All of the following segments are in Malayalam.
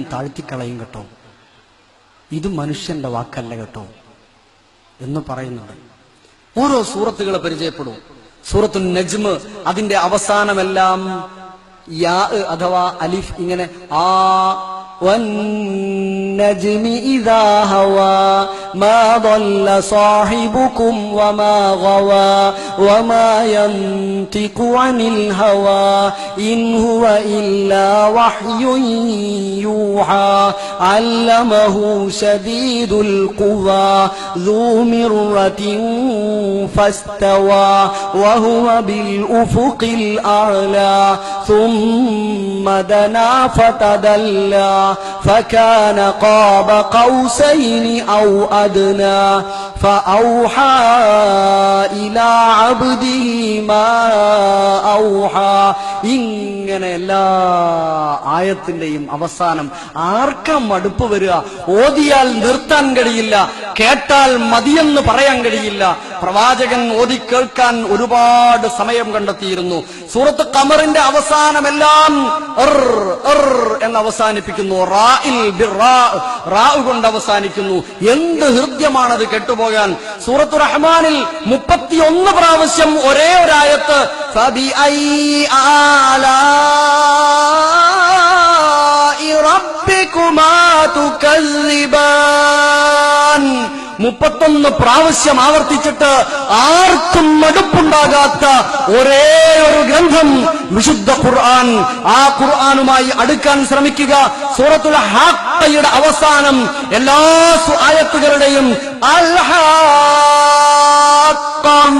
താഴ്ത്തിക്കളയും കേട്ടോ. ഇത് മനുഷ്യന്റെ വാക്കല്ല കേട്ടോ എന്ന് പറയുന്നുണ്ട്. ഓരോ സൂറത്തുകളെ പരിചയപ്പെടും. സൂറത്തു നജ്മ് അതിന്റെ അവസാനമെല്ലാം യാ അഥവാ അലിഫ് ഇങ്ങനെ ആ والنجم إذا هوى ما ضل صاحبكم وما غوى وما ينطق عن الهوى إن هو إلا وحي يوحى علمه شديد القوى ذو مرة فاستوى وهو بالأفق الأعلى ثم دنا فتدلى فكان قاب قوسين أو أدنى فأوحى إلى عبده ما أوحى ഇങ്ങനെ എല്ലാ ആയത്തിന്റെയും അവസാനം ആർക്കാ മടുപ്പ് വരിക? ഓതിയാൽ നിർത്താൻ കഴിയില്ല കേട്ടാൽ മതിയെന്ന് പറയാൻ കഴിയില്ല. പ്രവാചകൻ ഓതി കേൾക്കാൻ ഒരുപാട് സമയം കണ്ടെത്തിയിരുന്നു. സൂറത്ത് കമറിന്റെ അവസാനമെല്ലാം എന്ന് അവസാനിപ്പിക്കുന്നു. കൊണ്ട് അവസാനിക്കുന്നു. എന്ത് ഹൃദ്യമാണത് കെട്ടുപോകാൻ? സൂറത്തു റഹ്മാനിൽ മുപ്പത്തിയൊന്ന് പ്രാവശ്യം ഒരേ ഒരായത്ത് فبأي آلاء ربكما تكذبان മുപ്പത്തൊന്ന് പ്രാവശ്യം ആവർത്തിച്ചിട്ട് ആർക്കും മടുപ്പുണ്ടാകാത്ത ഒരേ ഒരു ഗ്രന്ഥം വിശുദ്ധ ഖുർആൻ ആ ഖുർആനുമായി അടുക്കാൻ ശ്രമിക്കുക സൂറത്തുൽ ഹാക്കയുടെ അവസാനം എല്ലാ സു- ആയത്തുകളുടെയും അൽഹാക്കം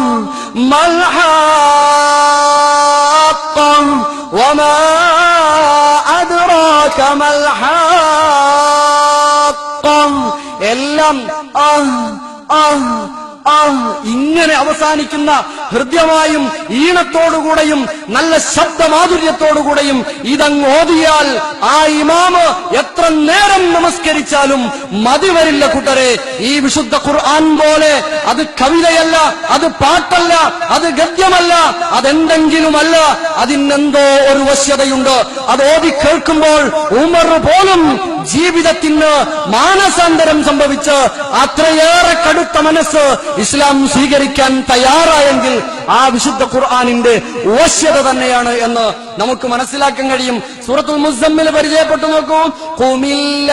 ما الحاقة وما أدراك ما الحاقة إلا أه أه ആഹ് ഇങ്ങനെ അവസാനിക്കുന്ന ഹൃദ്യമായും ഈണത്തോടുകൂടെയും നല്ല ശബ്ദമാധുര്യത്തോടുകൂടെയും ഇതങ്ങ് ഓതിയാൽ ആ ഇമാമ് എത്ര നേരം നമസ്കരിച്ചാലും മതി വരില്ല കൂട്ടരെ. ഈ വിശുദ്ധ ഖുർആൻ പോലെ അത് കവിതയല്ല അത് പാട്ടല്ല അത് ഗദ്യമല്ല അതെന്തെങ്കിലുമല്ല അതിനെന്തോ ഒരു വശ്യതയുണ്ട് അത് ഓതി കേൾക്കുമ്പോൾ ഉമർ പോലും ജീവിതത്തിന് മാനസാന്തരം സംഭവിച്ച് അത്രയേറെ കടുത്ത മനസ്സ് ഇസ്ലാം സ്വീകരിക്കാൻ തയ്യാറായെങ്കിൽ ആ വിശുദ്ധ ഖുർആാനിന്റെ വശ്യത തന്നെയാണ് എന്ന് നമുക്ക് മനസ്സിലാക്കാൻ കഴിയും. സൂറത്തുൽ മുസമ്മിൽ പരിചയപ്പെട്ടു നോക്കൂ. ഖുമിൽ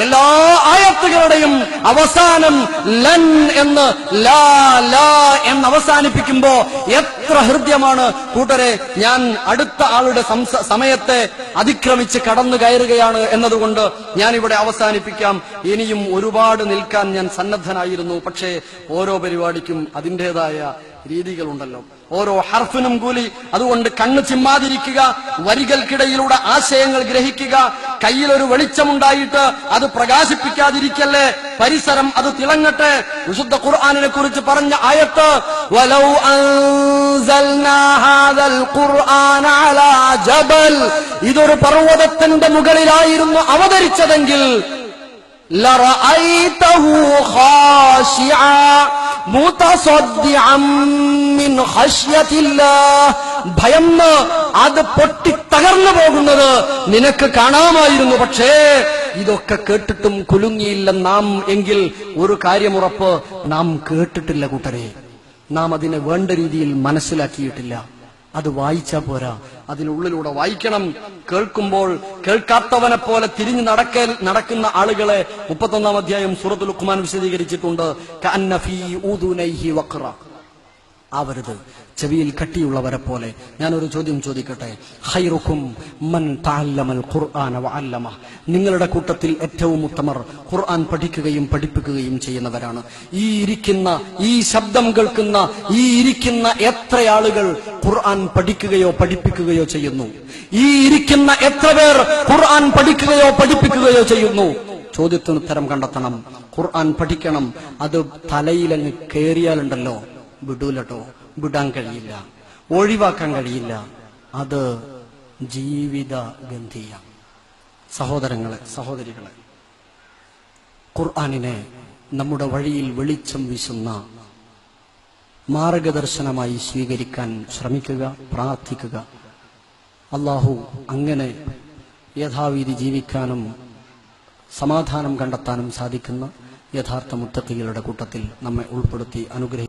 എല്ലാ ആയത്തുകളുടെയും അവസാനം ലൻ എന്ന് ലാ ലാ എന്ന് അവസാനിപ്പിക്കുമ്പോ എത്ര ഹൃദ്യമാണ്. കൂട്ടരെ ഞാൻ അടുത്ത ആളുടെ സമയത്തെ അതിക്രമിച്ച് കടന്നു കയറുകയാണ് എന്നതുകൊണ്ട് ഞാൻ ഇവിടെ അവസാനിപ്പിക്കാം. ഇനിയും ഒരുപാട് നിൽക്കാൻ ഞാൻ സന്നദ്ധനായിരുന്നു. പക്ഷേ ഓരോ പരിപാടിക്കും അതിന്റെതായ രീതികളുണ്ടല്ലോ. ഓരോ ഹർഫിനും കൂലി. അതുകൊണ്ട് കണ്ണ് ചിമ്മാതിരിക്കുക വരികൾക്കിടയിലൂടെ ആശയങ്ങൾ ഗ്രഹിക്കുക കയ്യിലൊരു വെളിച്ചമുണ്ടായിട്ട് അത് പ്രകാശിപ്പിക്കാതിരിക്കല്ലേ? പരിസരം അത് തിളങ്ങട്ടെ? വിശുദ്ധ ഖുർആാനിനെ കുറിച്ച് പറഞ്ഞ ആയത്ത് വലൗ ജബൽ. ഇതൊരു പർവതത്തിന്റെ മുകളിലായിരുന്നു അവതരിച്ചതെങ്കിൽ ലറ ഐതഹു ഭയന്ന് അത് പൊട്ടി തകർന്നു പോകുന്നത് നിനക്ക് കാണാമായിരുന്നു. പക്ഷേ ഇതൊക്കെ കേട്ടിട്ടും കുലുങ്ങിയില്ല നാം എങ്കിൽ ഒരു കാര്യമുറപ്പ് നാം കേട്ടിട്ടില്ല കൂട്ടരെ. നാം അതിനെ വേണ്ട രീതിയിൽ മനസ്സിലാക്കിയിട്ടില്ല. അത് വായിച്ചാ പോരാ. അതിനുള്ളിലൂടെ വായിക്കണം. കേൾക്കുമ്പോൾ കേൾക്കാത്തവനെ പോലെ തിരിഞ്ഞു നടക്കൽ നടക്കുന്ന ആളുകളെ മുപ്പത്തൊന്നാം അധ്യായം സൂറത്തുൽ ഉഖ്മാൻ വിശദീകരിച്ചിട്ടുണ്ട്. ആവരുത്. ചെവിയിൽ കട്ടിയുള്ളവരെ പോലെ ഞാനൊരു ചോദ്യം ചോദിക്കട്ടെ? ഹൈറുഖും മൻ ഖുർആന വഅല്ലമ. നിങ്ങളുടെ കൂട്ടത്തിൽ ഏറ്റവും ഉത്തമർ ഖുർആൻ പഠിക്കുകയും പഠിപ്പിക്കുകയും ചെയ്യുന്നവരാണ്. ഈ ഇരിക്കുന്ന ഈ ശബ്ദം കേൾക്കുന്ന ഈ ഇരിക്കുന്ന എത്ര ആളുകൾ ഖുർആൻ പഠിക്കുകയോ പഠിപ്പിക്കുകയോ ചെയ്യുന്നു? ഈ ഇരിക്കുന്ന എത്ര പേർ ഖുർആൻ പഠിക്കുകയോ പഠിപ്പിക്കുകയോ ചെയ്യുന്നു? ചോദ്യത്തിന് ഉത്തരം കണ്ടെത്തണം. ഖുർആൻ പഠിക്കണം. അത് തലയിലങ്ങ് കയറിയാലുണ്ടല്ലോ വിടൂലട്ടോ. വിടാൻ കഴിയില്ല. ഒഴിവാക്കാൻ കഴിയില്ല. അത് ജീവിത ഗന്ധിയ. സഹോദരങ്ങളെ സഹോദരികളെ ഖുർആാനിനെ നമ്മുടെ വഴിയിൽ വെളിച്ചം വീശുന്ന മാർഗദർശനമായി സ്വീകരിക്കാൻ ശ്രമിക്കുക പ്രാർത്ഥിക്കുക. അള്ളാഹു അങ്ങനെ യഥാവിധി ജീവിക്കാനും സമാധാനം കണ്ടെത്താനും സാധിക്കുന്ന യഥാർത്ഥ മുത്തക്കികളുടെ കൂട്ടത്തിൽ നമ്മെ ഉൾപ്പെടുത്തി അനുഗ്രഹിക്കും